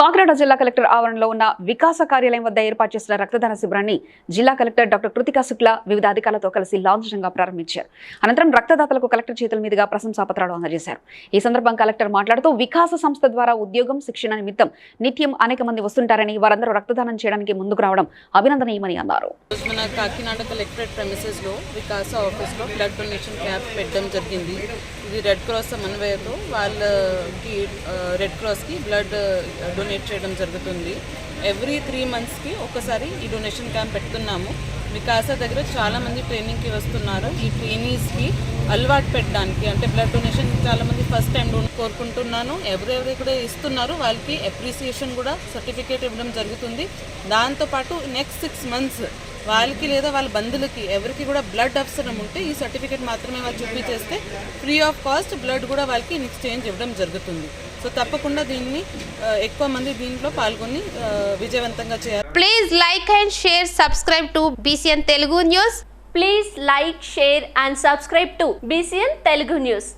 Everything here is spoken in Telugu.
కాకినాడ జిల్లా కలెక్టర్ ఆవరణలో ఉన్న వికాస కార్యాలయం వద్ద ఏర్పాటు చేసిన రక్తదాన శిబిరాన్ని జిల్లా కలెక్టర్ డాక్టర్ కృతికా శుక్లా వివిధ అధికారులతో కలిసి లాంఛనంగా ప్రారంభించారు. అనంతరం రక్తదాతలకు కలెక్టర్ చేతుల మీదుగా ప్రశంసాపత్రాలు అందజేశారు. ఈ సందర్భంగా కలెక్టర్ మాట్లాడుతూ వికాస సంస్థ ద్వారా ఉద్యోగం శిక్షణ నిమిత్తం నిత్యం అనేక మంది వస్తుంటారని వారందరూ రక్తదానం చేయడానికి ముందుకు రావడం అభినందనీయమని అన్నారు. మన కాకినాడ కలెక్టరేట్ ప్రెమిసెస్లో వికాస ఆఫీస్లో బ్లడ్ డొనేషన్ క్యాంప్ పెట్టడం జరిగింది. ఇది రెడ్ క్రాస్ సమన్వయంతో వాళ్ళకి రెడ్ క్రాస్కి బ్లడ్ డొనేట్ చేయడం జరుగుతుంది. ఎవ్రీ త్రీ మంత్స్కి ఒకసారి ఈ డొనేషన్ క్యాంప్ పెడుతున్నాము వికాస దగ్గర చాలామంది ట్రైనింగ్కి వస్తున్నారు. ఈ ట్రైనీస్కి అలవాటు పెట్టడానికి అంటే బ్లడ్ డొనేషన్ చాలామంది ఫస్ట్ టైం కోరుకుంటున్నాను. ఎవరెవరు కూడా ఇస్తున్నారు వాళ్ళకి అప్రిసియేషన్ కూడా సర్టిఫికేట్ ఇవ్వడం జరుగుతుంది. దాంతోపాటు నెక్స్ట్ సిక్స్ మంత్స్ వాళ్ళకి లేదా వాళ్ళ బంధువులకి ఎవరికి కూడా బ్లడ్ అవసరం ఉంటే ఈ సర్టిఫికేట్ మాత్రమే వాళ్ళు చూపించేస్తే ఫ్రీ ఆఫ్ కాస్ట్ బ్లడ్ కూడా వాళ్ళకి ఎక్స్చేంజ్ ఇవ్వడం జరుగుతుంది. సో తప్పకుండా దీన్ని ఎక్కువ మంది దీంట్లో పాల్గొని విజయవంతంగా చేయాలి. Please like and share subscribe to BCN Telugu news please like share and subscribe to BCN Telugu news